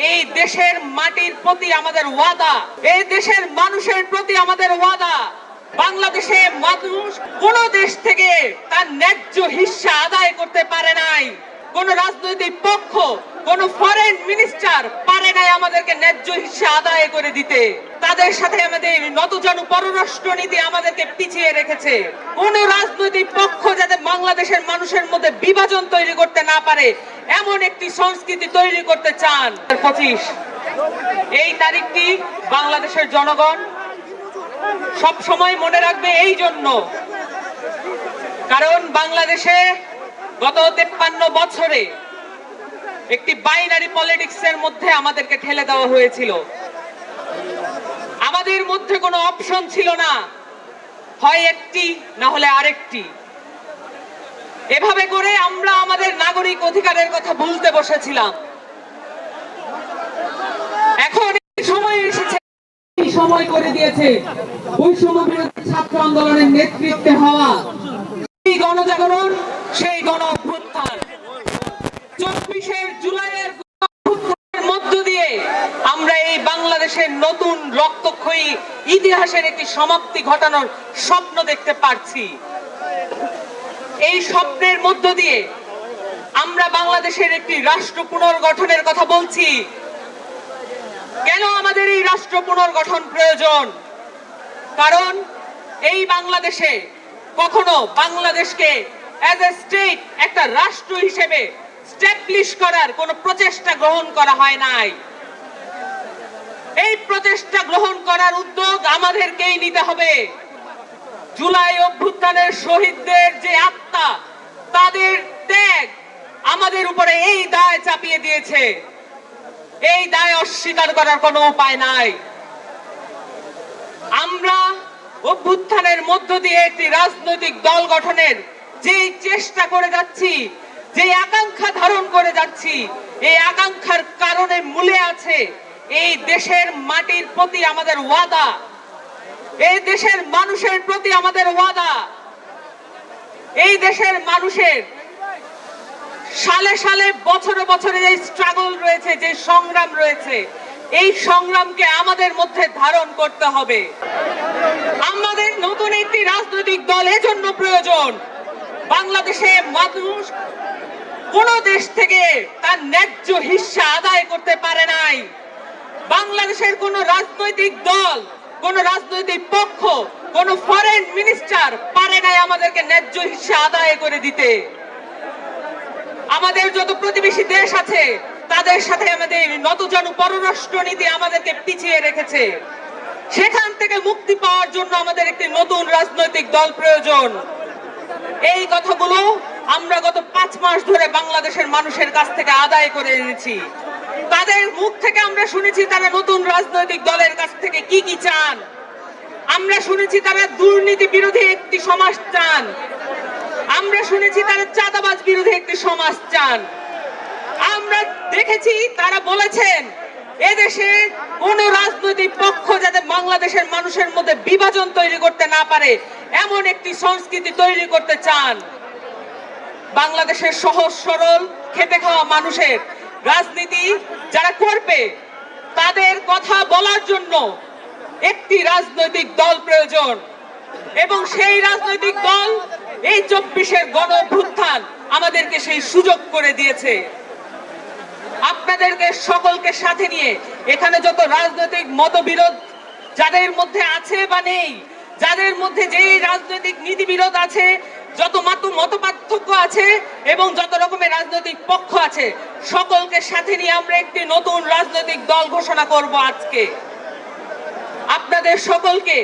এই দেশের মাটির প্রতি আমাদের ওয়াদা, এই দেশের মানুষের প্রতি আমাদের ওয়াদা। বাংলাদেশে মানুষ কোন দেশ থেকে তার ন্যায্য হিস্সা আদায় করতে পারে নাই। কোন রাজনৈতিক পক্ষ কোন ফরেন মিনিস্টার পারে নাই আমাদেরকে ন্যায্য হিস্সা আদায় করে দিতে। তাদের সাথে আমাদের নতজানু পররাষ্ট্র নীতি আমাদেরকে পিছিয়ে রেখেছে। কোন রাজনৈতিক পক্ষ যাতে বাংলাদেশের মানুষের মধ্যে বিভাজন তৈরি করতে না পারে, এমন একটি সংস্কৃতি তৈরি করতে চান। পঁচিশ, এই তারিখটি বাংলাদেশের জনগণ সব সময় মনে রাখবে এই জন্য। কারণ বাংলাদেশে গত তেপ্পান্ন বছরে একটি বাইনারি পলিটিক্স এর মধ্যে আমাদেরকে ঠেলে দেওয়া হয়েছিল। আমাদের মধ্যে কোনো অপশন ছিল না। হয় একটি, না হলে আরেকটি। এভাবে করে আমরা আমাদের নাগরিক অধিকারের কথা ভুলতে বসেছিলাম। এখন সময় এসেছে সময় করে দিয়েছে। বৈষম্য বিরোধী ছাত্র আন্দোলনের নেতৃত্বে হওয়া এই গণজাগরণ সেই গণ অভ্যুত্থান চব্বিশের জুলাইয়ের গণ অভ্যুত্থানের মধ্য দিয়ে আমরা এই বাংলাদেশের নতুন রক্তক্ষয়ী ইতিহাসের একটি সমাপ্তি ঘটানোর স্বপ্ন দেখতে পারছি। এই স্বপ্নের মধ্য দিয়ে আমরা বাংলাদেশের একটি রাষ্ট্র পুনর্গঠনের কথা বলছি। কেন আমাদের এই রাষ্ট্র পুনর্গঠন প্রয়োজন? কারণ এই বাংলাদেশে কখনো বাংলাদেশকে অ্যাজ এ স্টেট একটা রাষ্ট্র হিসেবে স্ট্যাবলিশ করার কোনো প্রচেষ্টা গ্রহণ করা হয় নাই। এই প্রচেষ্টা গ্রহণ করার উদ্যোগ আমাদেরকেই নিতে হবে। জুলাই অভ্যুত্থানের শহীদদের যে আত্মা, তাদের ত্যাগ আমাদের উপরে এই দায় চাপিয়ে দিয়েছে। এই দায় অস্বীকার করার কোনো উপায় নাই। আমরা অভ্যুত্থানের মধ্য দিয়ে একটি রাজনৈতিক দল গঠনের যে চেষ্টা করে যাচ্ছি যে আকাঙ্ক্ষা ধারণ করে যাচ্ছি, এই আকাঙ্ক্ষার কারণে মূলে আছে এই দেশের মাটির প্রতি আমাদের ওয়াদা। এই দেশের মানুষের প্রতি আমাদের ওয়াদা। এই দেশের মানুষের সালে সালে, বছরে বছরে যে স্ট্রাগল রয়েছে, যে সংগ্রাম রয়েছে, এই সংগ্রামকে আমাদের মধ্যে ধারণ করতে হবে। আমাদের নতুন একটি রাজনৈতিক দল এজন্য প্রয়োজন। বাংলাদেশে মানুষ কোন দেশ থেকে তার ন্যায্য হিস্সা আদায় করতে পারে নাই। বাংলাদেশের কোন রাজনৈতিক দল, কোন রাজনৈতিক পক্ষ, কোন ফরেন মিনিস্টার পারে নাই আমাদেরকে ন্যায্য হিস্সা আদায় করে দিতে। আমাদের যত প্রতিবেশী দেশ আছে, তাদের সাথে আমাদের নতজানু পররাষ্ট্র নীতি আমাদেরকে পিছিয়ে রেখেছে। সেখান থেকে মুক্তি পাওয়ার জন্য আমাদের একটি নতুন রাজনৈতিক দল প্রয়োজন। এই কথাগুলো আমরা গত পাঁচ মাস ধরে বাংলাদেশের মানুষের কাছ থেকে আদায় করে এনেছি। তাদের মুখ থেকে আমরা শুনেছি তারা নতুন রাজনৈতিক দলের কাছ থেকে কি কি চান। আমরা শুনেছি তারা দুর্নীতি বিরোধী একটি সমাজ চান। আমরা শুনেছি তারা চাঁদাবাজ বিরোধী একটি সমাজ চান। আমরা দেখেছি তারা বলেছেন, এদেশে কোন রাজনৈতিক পক্ষ যাতে বাংলাদেশের মানুষের মধ্যে বিভাজন তৈরি করতে না পারে, এমন একটি সংস্কৃতি তৈরি করতে চান। বাংলাদেশের সহজ সরল খেতে খাওয়া মানুষের রাজনীতি যারা করবে, তাদের কথা বলার জন্য একটি রাজনৈতিক দল প্রয়োজন। এবং সেই রাজনৈতিক দল এই চব্বিশের গণ আমাদেরকে সেই সুযোগ করে দিয়েছে। আপনাদেরকে সকলকে সাথে নিয়ে এখানে যত রাজনৈতিক মতবিরোধ যাদের মধ্যে আছে বা নেই, যাদের মধ্যে যেই রাজনৈতিক নীতি বিরোধ আছে, যত মত মত পার্থক্য আছে এবং যত রকমের রাজনৈতিক পক্ষ আছে, সকলকে সাথে নিয়ে আমরা একটি নতুন রাজনৈতিক দল ঘোষণা করব আজকে। আপনাদের সকলকে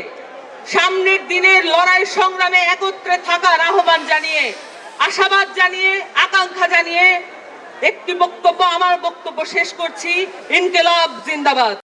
সামনের দিনের লড়াই সংগ্রামে একত্রে থাকার আহ্বান জানিয়ে, আশাবাদ জানিয়ে, আকাঙ্ক্ষা জানিয়ে একটি বক্তব্য, আমার বক্তব্য শেষ করছি। ইনকেলাব জিন্দাবাদ।